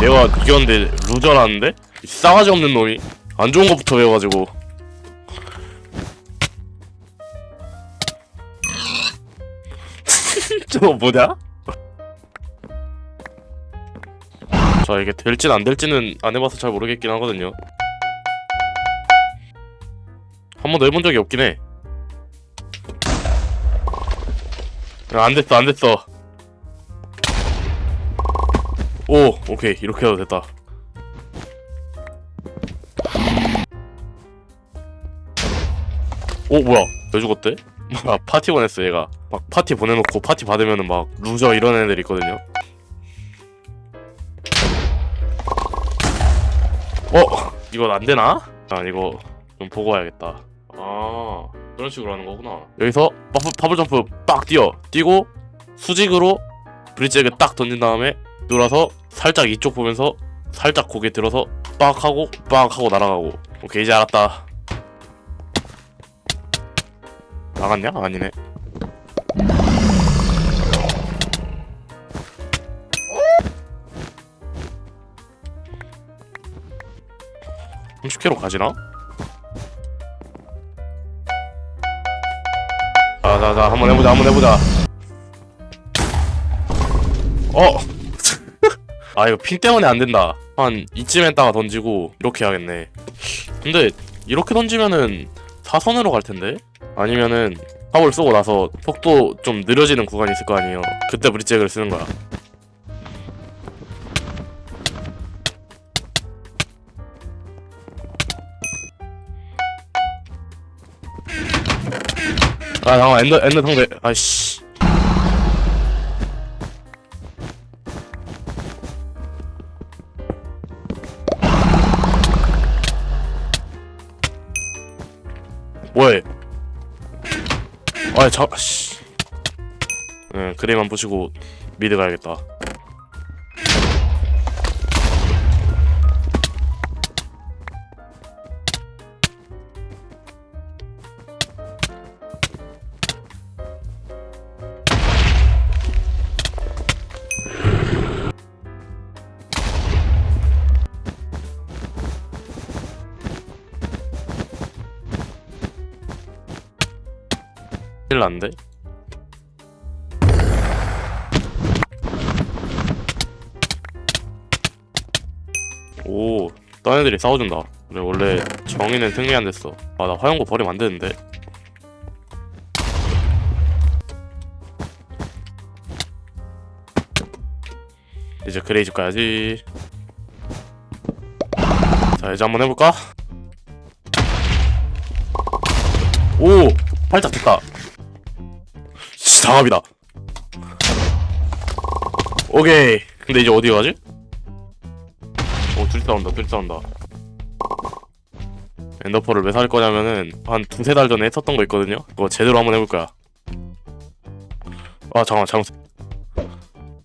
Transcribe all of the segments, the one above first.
내가 이겼는데 루저라는데? 이 싸가지 없는 놈이. 안 좋은 것부터 배워가지고. 저거 뭐냐? 자 이게 될진 안 될지는 안 해봐서 잘 모르겠긴 하거든요. 한 번도 해본 적이 없긴 해. 야, 안 됐어 안 됐어 오 오케이. 이렇게 해도 됐다. 오 뭐야? 왜 죽었대? 아 파티 보냈어 얘가. 막 파티 보내놓고 파티 받으면은 막 루저 이런 애들 있거든요. 어? 이건 안 되나? 아 이거 좀 보고 와야겠다. 아 그런 식으로 하는 거구나. 여기서 버블, 버블 점프 빡 뛰어. 뛰고 수직으로 브릿지에게 딱 던진 다음에 놀아서 살짝 이쪽 보면서 살짝 고개 들어서 빡 하고 빡 하고 날아가고 오케이 이제 알았다 나갔냐? 아니네 음 30km 가지나? 자자자 한번 해보자 한번 해보자 어! 아 이거 핀 때문에 안 된다. 한 이쯤 했다가 던지고 이렇게 해야겠네. 근데 이렇게 던지면은 사선으로 갈 텐데? 아니면은 팝을 쏘고 나서 속도 좀 느려지는 구간이 있을 거 아니에요. 그때 브릿잭을 쓰는 거야. 아 잠깐만 엔더 엔더 상대. 아이씨 뭐해 아이 자 씨. 응 그레이만 부시고 미드 가야겠다 큰일 났는데? 오, 딴 애들이 싸워준다. 그래, 원래 정의는 승리 안 됐어. 아, 나 화염구 버리면 안 되는데. 이제 그레이집 가야지. 자, 이제 한번 해볼까? 오! 팔짝 됐다. 씨, 장갑이다. 오케이. 근데 이제 어디 가지? 어, 둘이 싸운다, 둘이 싸운다. 엔더펄을 왜 살 거냐면은, 한 두세 달 전에 했었던 거 있거든요? 그거 제대로 한번 해볼 거야. 아, 잠깐만, 잘못.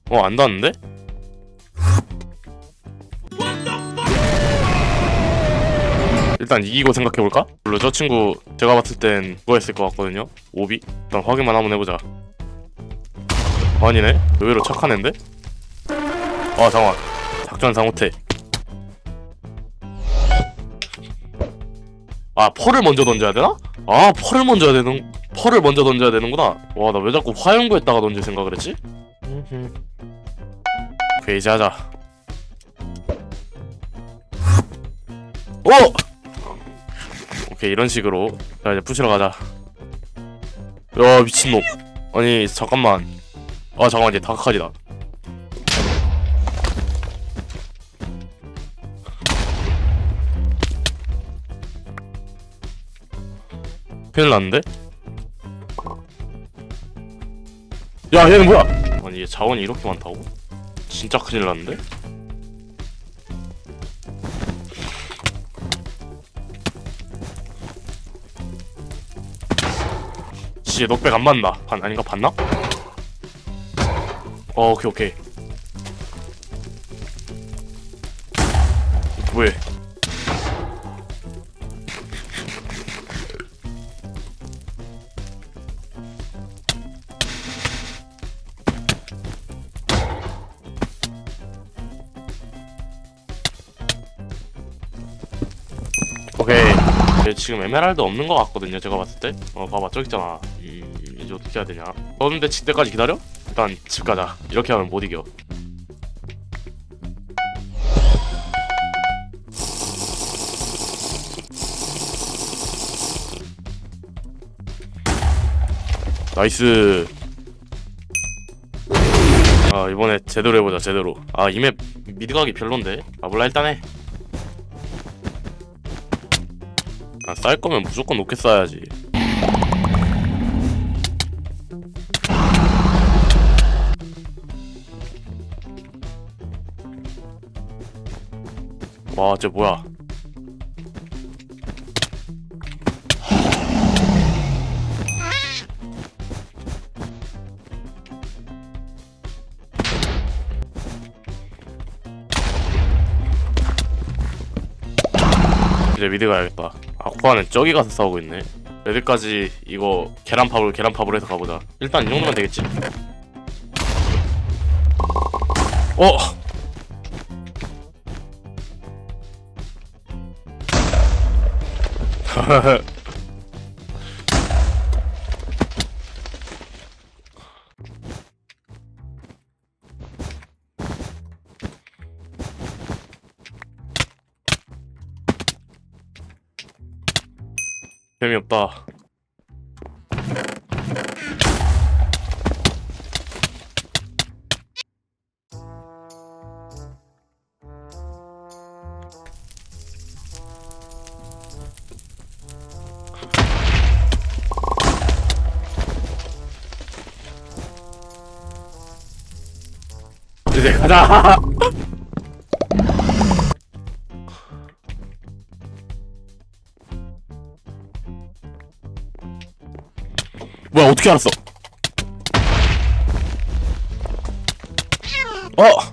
어, 안 닿는데? 일단 이기고 생각해볼까? 물론 저 친구 제가 봤을 땐 그거 했을 것 같거든요? 오비? 일단 확인만 한번 해보자 아니네? 의외로 착한 앤데? 아 잠깐만 작전 상호태 아 펄을 먼저 던져야 되나? 아 펄을 먼저 해야 되는 펄을 먼저 던져야 되는구나 와 나 왜 자꾸 화염구에다가 던질 생각을 했지? 오케이 이제 하자 오! 오케이 이런 식으로 자 이제 부시러 가자 야 미친놈 아니 잠깐만 아 잠깐만 얘 다카카리다 큰일 났는데? 야 얘는 뭐야 아니 얘 자원이 이렇게 많다고? 진짜 큰일 났는데? 씨, 넉백 안 맞나? 반, 아닌가? 봤나? 어, 오케이, 오케이. 왜? 오케이. 지금 에메랄드 없는 것 같거든요. 제가 봤을 때. 어, 봐봐. 저기 있잖아. 이제 어떻게 해야 되냐? 집 때까지 기다려? 일단 집 가자. 이렇게 하면 못 이겨. 나이스. 아 이번에 제대로 해보자 제대로. 아 이 맵 미드 가기 별론데? 아 몰라 일단 해. 아, 쌀 거면 무조건 로켓 쏴야지. 와, 쟤 뭐야? 이제 미드 가야겠다. 아쿠아는 저기 가서 싸우고 있네. 애들까지 이거 계란팝을 계란팝을 해서 가보자. 일단 이 정도면 되겠지. 어. 재미없다. 이제 가자. 뭐야 어떻게 알았어? 어